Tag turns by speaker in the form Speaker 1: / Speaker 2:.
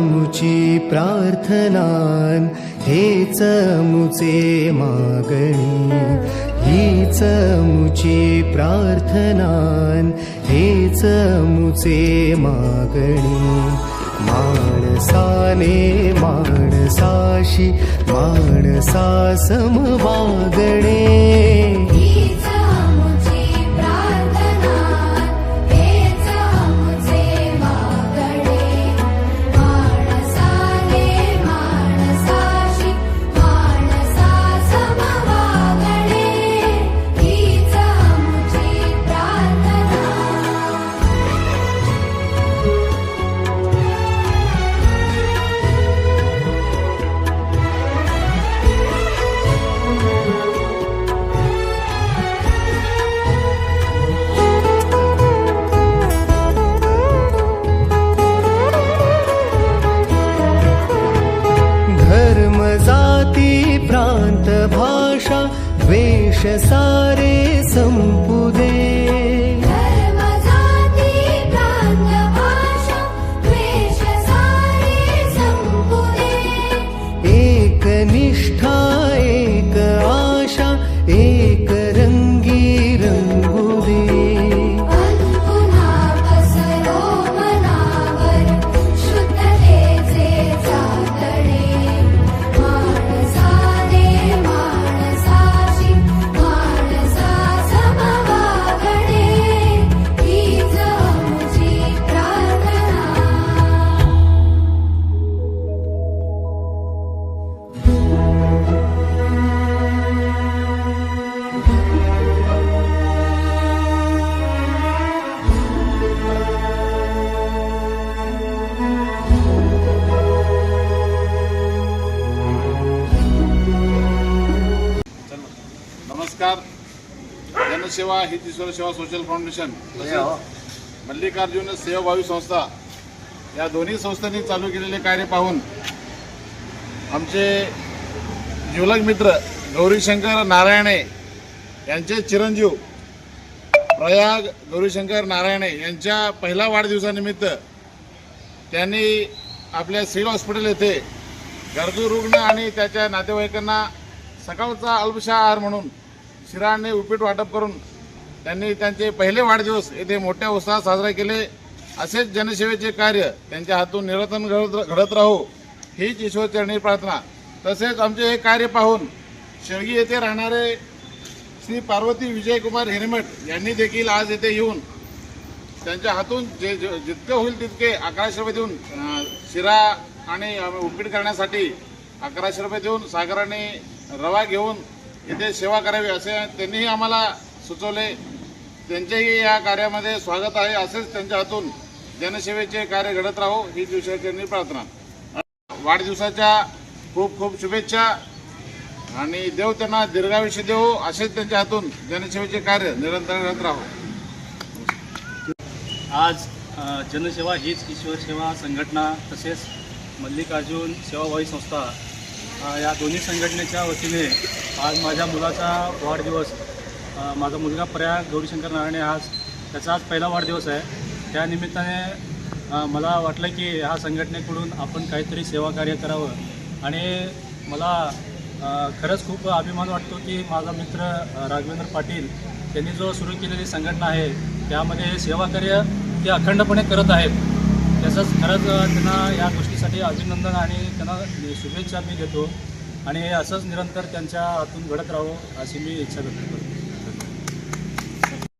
Speaker 1: मुची प्रार्थनान हेच मुचे मागणी. हीच चमुची प्रार्थनान हेच चमुचे मागणी. माणसाने माणसाशी माणसा समवागणे सारे
Speaker 2: सम्पुदे
Speaker 3: नमस्कार. जनसेवा हितेश्वर सेवा सोशल फाउंडेशन तसेच मल्लिकार्जुन सेवाभावी संस्था. या दोन्ही संस्थांनी चालू केलेले कार्य पाहून आमचे जिवलग मित्र गौरीशंकर नारायणे यांचे चिरंजीव प्रयाग गौरीशंकर नारायणे यांच्या पहिल्या वाढदिवसानिमित्त त्यांनी आपल्या सिव्हिल हॉस्पिटल येथे गरजू रुग्ण आणि त्याच्या नातेवाईकांना सकाळचा अल्पशा आहार म्हणून शिरा आणि उपीट वाटप करून त्यांनी त्यांचे पहिले वाढदिवस येथे मोठ्या उत्साहात साजरा केले. असेच जनसेवेचे कार्य त्यांच्या हातून निरतन घडत घडत राहो हीच ईश्वरचरणी प्रार्थना. तसेच आमचे हे कार्य पाहून शेळगी येथे राहणारे श्री पार्वती विजयकुमार हिरमट यांनी देखील आज येथे येऊन त्यांच्या हातून जे जितके होईल तितके अकराशे रुपये देऊन शिरा आणि उपीट करण्यासाठी अकराशे रुपये देऊन सागराने रवा घेऊन इथे सेवा करावी असे त्यांनीही आम्हाला सुचवले. त्यांचेही या कार्यामध्ये स्वागत आहे असेच त्यांच्या हातून जनसेवेचे कार्य घडत राहो ही दिवसाची प्रार्थना. वाढदिवसाच्या खूप खूप शुभेच्छा. आणि देव त्यांना दीर्घायुष्य देव असेच त्यांच्या हातून जनसेवेचे कार्य निरंतर घडत राहो.
Speaker 4: आज जनसेवा हीच ईश्वर सेवा संघटना तसेच मल्लिकार्जुन सेवाभावी संस्था या दोन्ही संघटनेच्या वतीने आज माझ्या मुलाचा वाढदिवस माझा मुलगा प्रयाग गौरीशंकर नारायणे आज त्याचा आज पहिला वाढदिवस आहे. त्या निमित्ताने मला वाटलं की ह्या संघटनेकडून आपण काहीतरी सेवा कार्य करावं. आणि मला खरंच खूप अभिमान वाटतो की माझा मित्र राघवेंद्र पाटील त्यांनी जो सुरू केलेली संघटना आहे त्यामध्ये हे सेवाकार्य ते अखंडपणे करत आहेत. तसंच खरंच त्यांना या गोष्टीसाठी अभिनंदन आणि त्यांना शुभेच्छा मी देतो. आणि हे असंच निरंतर त्यांच्या हातून घडत राहो अशी मी इच्छा व्यक्त करतो.